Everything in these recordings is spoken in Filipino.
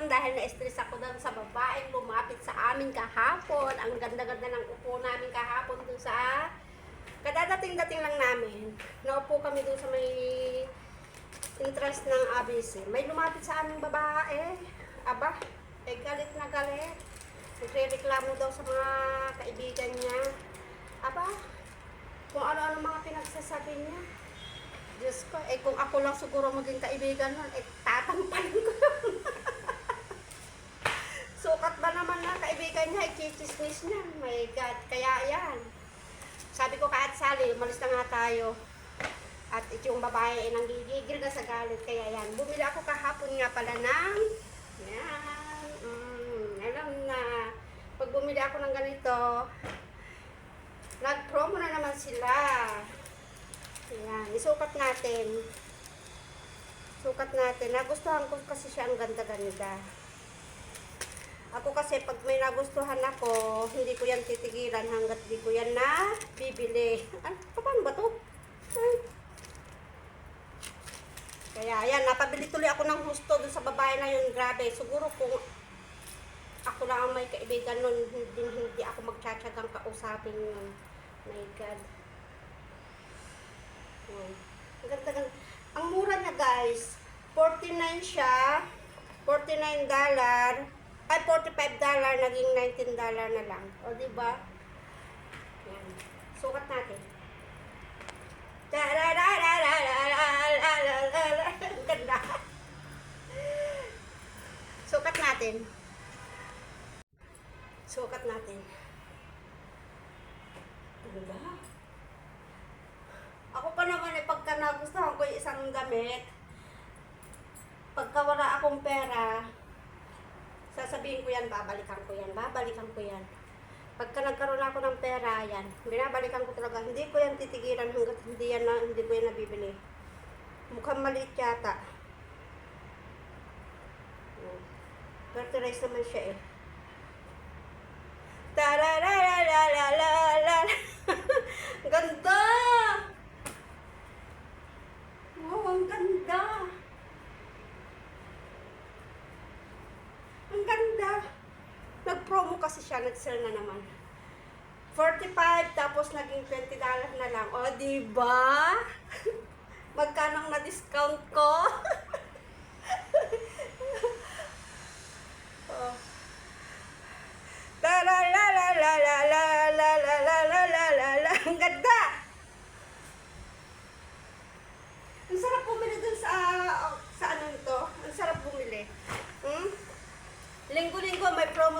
ngayon dahil na-stress ako doon sa babaeng lumapit sa amin kahapon. Ang ganda-ganda ng upo namin kahapon doon sa kadadating-dating lang namin. Naupo kami doon sa may interest ng ABC. May lumapit sa aming babae. Aba, eh galit na galit. Nagre-reklamo daw sa mga kaibigan niya. Aba, kung ano-ano mga pinagsasabi niya. Diyos ko, eh kung ako lang siguro maging kaibigan nun, eh tatampanin ko. Sukat ba naman na kaibigan niya, ikichismis niya. My God, kaya yan. Sabi ko kahit Sally, umalis na nga tayo. At yung babae ay nanggigigil na sa galit. Kaya yan, bumili ako kahapon nga pala ng, yan, mm, alam na, pag bumili ako ng ganito, nag-promo na naman sila. Ayan, isukat natin. Sukat natin. Nagustuhan ko kasi siya ang ganda-ganda. Ako kasi pag may nagustuhan ako, hindi ko yan titigilan hanggat di ko yan na bibili. Ano, paano ba to? Ay. Kaya yan, napabili tuloy ako ng husto dun sa babae na yun. Grabe, siguro kung ako lang ang may kaibigan nun, hindi, hindi ako magtsatsagang kausapin yun. My God. Yan. Ang. Ang mura niya guys, 49 siya, 49 dollar, ay, 45 dollar, naging 19 dollar na lang. O, di ba? Yan. Sukat natin. Ganda. Sukat natin. Sukat natin. Ganda. Ako pa naman eh, pagka nagustuhan ko yung isang damit, pagka wala akong pera, sasabihin ko yan, babalikan ko yan, babalikan ko yan. Pagka nagkaroon ako ng pera, yan, binabalikan ko talaga. Hindi ko yan titigilan hanggat hindi, yan na, hindi ko yan nabibili. Mukhang maliit yata. Hmm. Fertilize naman siya eh. Tararararararara. Ganda! Wow, ang ganda! Ang ganda! Nag-promo kasi siya, nag-sell na naman. 45 tapos naging 20 dollars na lang. O, di ba? Magkano ang na-discount ko?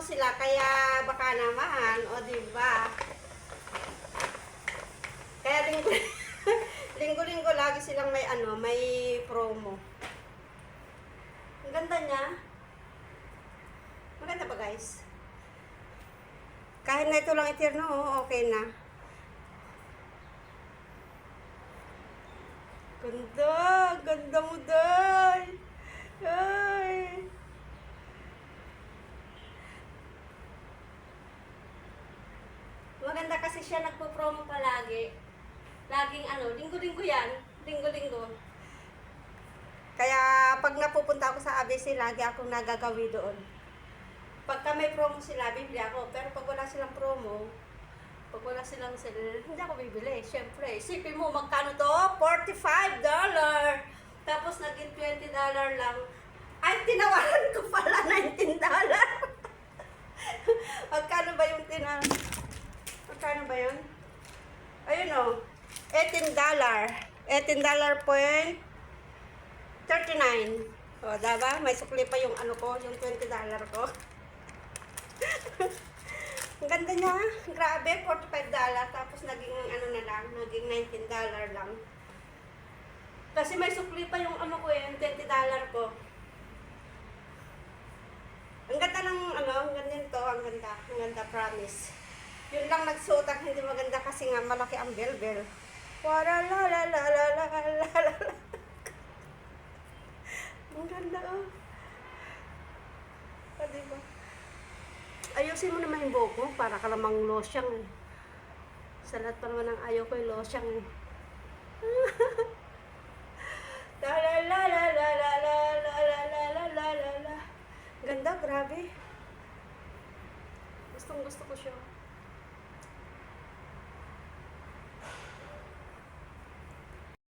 sila kaya baka naman, o di ba? Kaya linggo linggo-linggo lagi silang may ano, may promo. Ang ganda niya. Maganda ba guys? Kahit na ito lang itirno, oh, okay na. Ganda! Ganda mo, Day! Ay! Maganda kasi siya nagpo-promo palagi. Laging ano, linggo-linggo yan. Linggo-linggo. Kaya pag napupunta ako sa ABC, lagi akong nagagawi doon. Pagka may promo sila, bibili ako. Pero pag wala silang promo, pag wala silang sale, hindi ako bibili. Siyempre, isipin mo, magkano to? $45! Tapos naging $20 lang. Ay, tinawaran ko pala $19! magkano ba yung tina... Magkano ba yun? Ayun o. $18. $18 point 39. O, diba? May sukli pa yung ano ko, yung $20 ko. Ang ganda niya. Grabe, $45. Tapos naging ano na lang, naging $19 lang. Kasi may sukli pa yung ano ko eh, yung $20 ko. Ang ganda ng ano, ang ganda nito, ang ganda. Ang ganda, promise. Yun lang nagsuot hindi maganda kasi nga malaki ang bell-bell. Wala la la la la la la la. Ang ganda oh. Ah, diba? Ayusin mo naman yung buhok mo para ka namang losyang. Sa lahat pa naman ang ayaw ko yung losyang la la la la la la la la la la la la la la. Ganda, grabe. Gustong gusto ko siya.